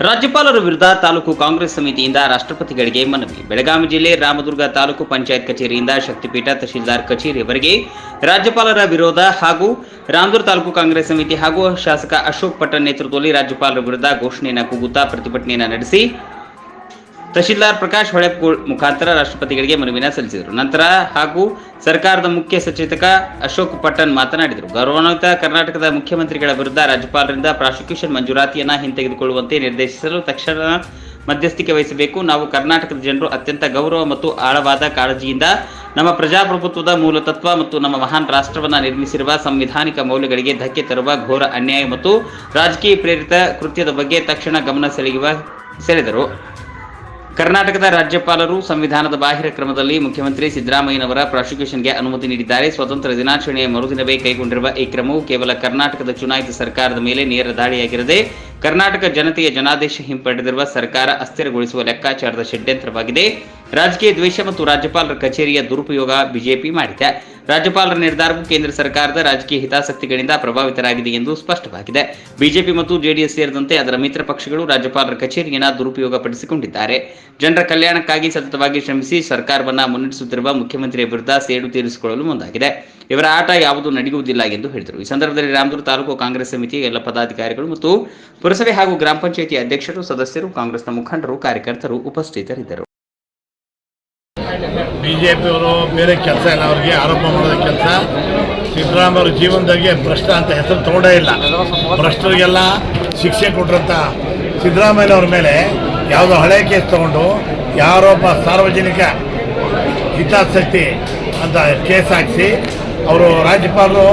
ರಾಜ್ಯಪಾಲರ ವಿರುದ್ಧ ತಾಲೂಕು ಕಾಂಗ್ರೆಸ್ ಸಮಿತಿಯಿಂದ ರಾಷ್ಟ್ರಪತಿಗಳಿಗೆ ಮನವಿ. ಬೆಳಗಾವಿ ಜಿಲ್ಲೆ ರಾಮದುರ್ಗ ತಾಲೂಕು ಪಂಚಾಯತ್ ಕಚೇರಿಯಿಂದ ಶಕ್ತಿಪೀಠ ತಹಶೀಲ್ದಾರ್ ಕಚೇರಿಯವರೆಗೆ ರಾಜ್ಯಪಾಲರ ವಿರೋಧ ಹಾಗೂ ರಾಮದುರ್ಗ ತಾಲೂಕು ಕಾಂಗ್ರೆಸ್ ಸಮಿತಿ ಹಾಗೂ ಶಾಸಕ ಅಶೋಕ್ ಪಟ್ಟಣ್ ನೇತೃತ್ವದಲ್ಲಿ ರಾಜ್ಯಪಾಲರ ವಿರುದ್ಧ ಘೋಷಣೆಯನ್ನು ಕೂಗುತ್ತಾ ಪ್ರತಿಭಟನೆಯನ್ನು ನಡೆಸಿ ತಹಶೀಲ್ದಾರ್ ಪ್ರಕಾಶ್ ಹೊಳೆಪ್ ಮುಖಾಂತರ ರಾಷ್ಟ್ರಪತಿಗಳಿಗೆ ಮನವಿನ ಸಲ್ಲಿಸಿದರು. ನಂತರ ಹಾಗೂ ಸರ್ಕಾರದ ಮುಖ್ಯ ಸಚೇತಕ ಅಶೋಕ್ ಪಟ್ಟಣ್ ಮಾತನಾಡಿದರು. ಗೌರವಾನ್ವಿತ ಕರ್ನಾಟಕದ ಮುಖ್ಯಮಂತ್ರಿಗಳ ವಿರುದ್ಧ ರಾಜ್ಯಪಾಲರಿಂದ ಪ್ರಾಸಿಕ್ಯೂಷನ್ ಮಂಜೂರಾತಿಯನ್ನು ಹಿಂತೆಗೆದುಕೊಳ್ಳುವಂತೆ ನಿರ್ದೇಶಿಸಲು ತಕ್ಷಣ ಮಧ್ಯಸ್ಥಿಕೆ ವಹಿಸಬೇಕು. ನಾವು ಕರ್ನಾಟಕದ ಜನರು ಅತ್ಯಂತ ಗೌರವ ಮತ್ತು ಆಳವಾದ ಕಾಳಜಿಯಿಂದ ನಮ್ಮ ಪ್ರಜಾಪ್ರಭುತ್ವದ ಮೂಲತತ್ವ ಮತ್ತು ನಮ್ಮ ಮಹಾನ್ ರಾಷ್ಟ್ರವನ್ನು ನಿರ್ಮಿಸಿರುವ ಸಂವಿಧಾನಿಕ ಮೌಲ್ಯಗಳಿಗೆ ಧಕ್ಕೆ ತರುವ ಘೋರ ಅನ್ಯಾಯ ಮತ್ತು ರಾಜಕೀಯ ಪ್ರೇರಿತ ಕೃತ್ಯದ ಬಗ್ಗೆ ತಕ್ಷಣ ಗಮನ ಸೆಳೆಯುವ ಸೆಳೆದರು. ಕರ್ನಾಟಕದ ರಾಜ್ಯಪಾಲರು ಸಂವಿಧಾನದ ಬಾಹಿರ ಕ್ರಮದಲ್ಲಿ ಮುಖ್ಯಮಂತ್ರಿ ಸಿದ್ದರಾಮಯ್ಯನವರ ಪ್ರಾಸಿಕ್ಯೂಷನ್ಗೆ ಅನುಮತಿ ನೀಡಿದ್ದಾರೆ. ಸ್ವತಂತ್ರ ದಿನಾಚರಣೆಯ ಮರುದಿನವೇ ಕೈಗೊಂಡಿರುವ ಈ ಕ್ರಮವು ಕೇವಲ ಕರ್ನಾಟಕದ ಚುನಾಯಿತ ಸರ್ಕಾರದ ಮೇಲೆ ನೇರ ದಾಳಿಯಾಗಿರದೆ, ಕರ್ನಾಟಕ ಜನತೆಯ ಜನಾದೇಶ ಹಿಂಪಡೆದಿರುವ ಸರ್ಕಾರ ಅಸ್ಥಿರಗೊಳಿಸುವ ಲೆಕ್ಕಾಚಾರದ ಷಡ್ಯಂತ್ರವಾಗಿದೆ. ರಾಜಕೀಯ ದ್ವೇಷ ಮತ್ತು ರಾಜ್ಯಪಾಲರ ಕಚೇರಿಯ ದುರುಪಯೋಗ ಬಿಜೆಪಿ ಮಾಡಿದೆ. ರಾಜ್ಯಪಾಲರ ನಿರ್ಧಾರವು ಕೇಂದ್ರ ಸರ್ಕಾರದ ರಾಜಕೀಯ ಹಿತಾಸಕ್ತಿಗಳಿಂದ ಪ್ರಭಾವಿತರಾಗಿದೆ ಎಂದು ಸ್ಪಷ್ಟವಾಗಿದೆ. ಬಿಜೆಪಿ ಮತ್ತು ಜೆಡಿಎಸ್ ಸೇರಿದಂತೆ ಅದರ ಮಿತ್ರ ಪಕ್ಷಗಳು ರಾಜ್ಯಪಾಲರ ಕಚೇರಿಯನ್ನು ದುರುಪಯೋಗಪಡಿಸಿಕೊಂಡಿದ್ದಾರೆ. ಜನರ ಕಲ್ಯಾಣಕ್ಕಾಗಿ ಸತತವಾಗಿ ಶ್ರಮಿಸಿ ಸರ್ಕಾರವನ್ನು ಮುನ್ನಡೆಸುತ್ತಿರುವ ಮುಖ್ಯಮಂತ್ರಿಯ ವಿರುದ್ಧ ಸೇಡು ತೀರಿಸಿಕೊಳ್ಳಲು ಮುಂದಾಗಿದೆ. ಇವರ ಆಟ ಯಾವುದು ನಡೆಯುವುದಿಲ್ಲ ಎಂದು ಹೇಳಿದರು. ಈ ಸಂದರ್ಭದಲ್ಲಿ ರಾಮದುರ್ಗ ತಾಲೂಕು ಕಾಂಗ್ರೆಸ್ ಸಮಿತಿಯ ಎಲ್ಲ ಪದಾಧಿಕಾರಿಗಳು ಮತ್ತು ಪುರಸಭೆ ಹಾಗೂ ಗ್ರಾಮ ಪಂಚಾಯಿತಿ ಅಧ್ಯಕ್ಷರು, ಸದಸ್ಯರು, ಕಾಂಗ್ರೆಸ್ನ ಮುಖಂಡರು, ಕಾರ್ಯಕರ್ತರು ಉಪಸ್ಥಿತರಿದ್ದರು. ಬಿ ಜೆ ಪಿಯವರು ಬೇರೆ ಕೆಲಸ ಇಲ್ಲ, ಅವ್ರಿಗೆ ಆರೋಪ ಮಾಡೋದ ಕೆಲಸ. ಸಿದ್ದರಾಮಯ್ಯ ಜೀವನದಾಗೆ ಭ್ರಷ್ಟ ಅಂತ ಹೆಸರು ತಗೊಂಡೇ ಇಲ್ಲ. ಭ್ರಷ್ಟರಿಗೆಲ್ಲ ಶಿಕ್ಷೆ ಕೊಟ್ಟಿರಂಥ ಸಿದ್ದರಾಮಯ್ಯನವ್ರ ಮೇಲೆ ಯಾವುದೋ ಹಳೆ ಕೇಸ್ ತಗೊಂಡು ಯಾರೊಬ್ಬ ಸಾರ್ವಜನಿಕ ಹಿತಾಸಕ್ತಿ ಅಂತ ಕೇಸ್ ಹಾಕಿಸಿ ಅವರು ರಾಜ್ಯಪಾಲರು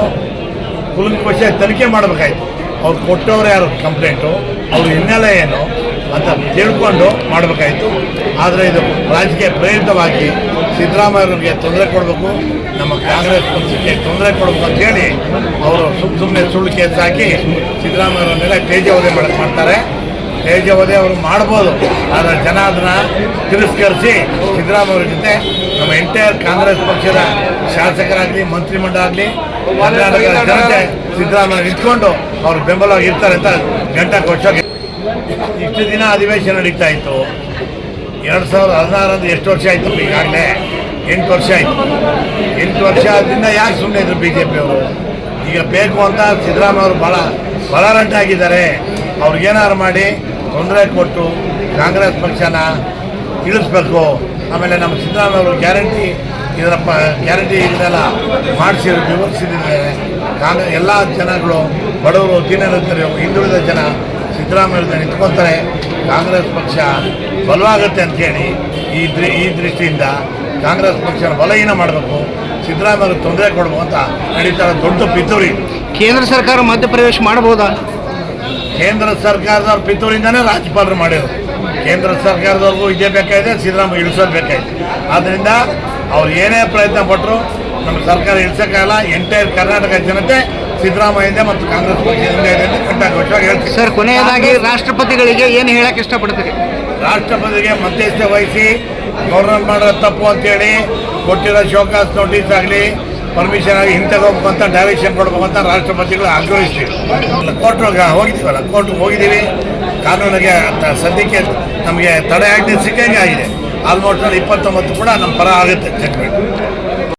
ಕುಲಂಕುಷ ತನಿಖೆ ಮಾಡಬೇಕಾಯ್ತು. ಅವ್ರು ಕೊಟ್ಟವ್ರು ಯಾರು ಕಂಪ್ಲೇಂಟು? ಅವ್ರ ಹಿನ್ನೆಲೆ ಏನು? ಅಂತ ತಿಳ್ಕೊಂಡು ಮಾಡಬೇಕಾಯಿತು. ಆದರೆ ಇದು ರಾಜಕೀಯ ಪ್ರೇರಿತವಾಗಿ ಸಿದ್ದರಾಮಯ್ಯವ್ರಿಗೆ ತೊಂದರೆ ಕೊಡಬೇಕು, ನಮ್ಮ ಕಾಂಗ್ರೆಸ್ ಪಕ್ಷಕ್ಕೆ ತೊಂದರೆ ಕೊಡಬೇಕು ಅಂತ ಹೇಳಿ ಅವರು ಸುಮ್ಮ ಸುಮ್ಮನೆ ಸುಳ್ಳು ಕೇಸ್ ಹಾಕಿ ಸಿದ್ದರಾಮಯ್ಯವ್ರ ಮೇಲೆ ತೇಜವಧೆ ಮಾಡಕ್ಕೆ ಮಾಡ್ತಾರೆ. ತೇಜವಧೆ ಅವರು ಮಾಡ್ಬೋದು, ಆದರೆ ಜನ ಅದನ್ನು ತಿರಸ್ಕರಿಸಿ ಸಿದ್ದರಾಮಯ್ಯವ್ರ ಜೊತೆ ನಮ್ಮ ಎಂಟೈರ್ ಕಾಂಗ್ರೆಸ್ ಪಕ್ಷದ ಶಾಸಕರಾಗಲಿ ಮಂತ್ರಿಮಂಡಲ ಆಗಲಿ ಜನತೆ ಸಿದ್ದರಾಮಯ್ಯ ನಿಂತ್ಕೊಂಡು ಅವ್ರ ಬೆಂಬಲವಾಗಿ ಇರ್ತಾರೆ ಅಂತ ಗಂಟಾ ಘೋಷವಾಗಿ ಇಷ್ಟು ದಿನ ಅಧಿವೇಶನ ನಡೀತಾ ಇತ್ತು. ಎರಡು ಸಾವಿರದ ಹದಿನಾರಂದು ಎಷ್ಟು ವರ್ಷ ಆಯಿತು ಈಗಾಗಲೇ? ಎಂಟು ವರ್ಷ ಆಯಿತು. ಎಂಟು ವರ್ಷ ಆದ್ರಿಂದ ಯಾಕೆ ಸುಮ್ಮನೆ ಇದ್ರು ಬಿ ಜೆ ಪಿಯವರು ಈಗ ಬೇಕು ಅಂತ ಸಿದ್ದರಾಮಯ್ಯ ಅವರು ಭಾಳ ಬಲಾರಂಟಾಗಿದ್ದಾರೆ ಅವ್ರಿಗೇನಾರು ಮಾಡಿ ತೊಂದರೆ ಕೊಟ್ಟು ಕಾಂಗ್ರೆಸ್ ಪಕ್ಷನ ಇಳಿಸ್ಬೇಕು. ಆಮೇಲೆ ನಮ್ಮ ಸಿದ್ದರಾಮಯ್ಯ ಅವರು ಗ್ಯಾರಂಟಿ ಇದರ ಪ, ಗ್ಯಾರಂಟಿ ಇದನ್ನೆಲ್ಲ ಮಾಡಿಸಿ ವಿವರಿಸಿದ್ದಾರೆ ಕಾಂಗ್ರೆಸ್ ಎಲ್ಲ ಜನಗಳು, ಬಡವರು ದೀನದಲಿತರು ಹಿಂದುಳಿದ ಜನ ಸಿದ್ದರಾಮಯ್ಯ ನಿಂತ್ಕೊತಾರೆ ಕಾಂಗ್ರೆಸ್ ಪಕ್ಷ ಬಲವಾಗುತ್ತೆ ಅಂತೇಳಿ ಈ ದೃ ಈ ದೃಷ್ಟಿಯಿಂದ ಕಾಂಗ್ರೆಸ್ ಪಕ್ಷನ ಬಲಹೀನ ಮಾಡಬೇಕು. ಸಿದ್ದರಾಮಯ್ಯ ತೊಂದರೆ ಕೊಡಬೇಕು ಅಂತ ನಡೀತಾ ದೊಡ್ಡ ಪಿತೂರಿ. ಕೇಂದ್ರ ಸರ್ಕಾರ ಮಧ್ಯಪ್ರವೇಶ ಮಾಡಬಹುದಾ? ಕೇಂದ್ರ ಸರ್ಕಾರದವ್ರ ಪಿತೂರಿಂದನೇ ರಾಜ್ಯಪಾಲರು ಮಾಡಿರೋದು ಕೇಂದ್ರ ಸರ್ಕಾರದವ್ರಿಗೂ ಇದೇ ಬೇಕಾಗಿದೆ ಸಿದ್ದರಾಮಯ್ಯ ಇಳಿಸೋದು ಬೇಕಾಗಿದೆ. ಆದ್ದರಿಂದ ಅವ್ರು ಏನೇ ಪ್ರಯತ್ನ ಪಟ್ಟರು ನಮ್ಮ ಸರ್ಕಾರ ಇಳಿಸೋಕ್ಕಾಗಲ್ಲ. ಎಂಟೈರ್ ಕರ್ನಾಟಕ ಜನತೆ ಸಿದ್ದರಾಮಯ್ಯ ಮತ್ತು ಕಾಂಗ್ರೆಸ್ ಕಂಠಘೋಷವಾಗಿ ಹೇಳ್ತೀವಿ ಸರ್ ಕೊನೆಯದಾಗಿ ರಾಷ್ಟ್ರಪತಿಗಳಿಗೆ ಏನು ಹೇಳಕ್ಕೆ ಇಷ್ಟಪಡ್ತೀರಿ? ರಾಷ್ಟ್ರಪತಿಗೆ ಮಧ್ಯಸ್ಥೆ ವಹಿಸಿ ಗೌರ್ನರ್ ಮಾಡೋದು ತಪ್ಪು ಅಂತೇಳಿ ಕೊಟ್ಟಿರೋ ಶೋಕಾಸ್ ನೋಟಿಸ್ ಆಗಲಿ ಪರ್ಮಿಷನ್ ಆಗಿ ಅಂತ ಡೈರೆಕ್ಷನ್ ಕೊಡ್ಬೇಕು ಅಂತ ರಾಷ್ಟ್ರಪತಿಗಳು ಆಗ್ರಹಿಸ್ತೀವಿ ಕೋರ್ಟ್ಗೆ ಹೋಗಿದ್ದೀವಲ್ಲ ಕೋರ್ಟ್ಗೆ ಹೋಗಿದ್ದೀವಿ. ಕಾನೂನಿಗೆ ಸದ್ಯಕ್ಕೆ ನಮಗೆ ತಡೆ ಆಗದೆ ಸಿಕ್ಕಂಗೆ ಆಗಿದೆ. ಆಲ್ಮೋಸ್ಟ್ ಇಪ್ಪತ್ತೊಂಬತ್ತು ಕೂಡ ನಮ್ಮ ಪರ ಆಗುತ್ತೆ ಜಡ್ಮೆಂಟ್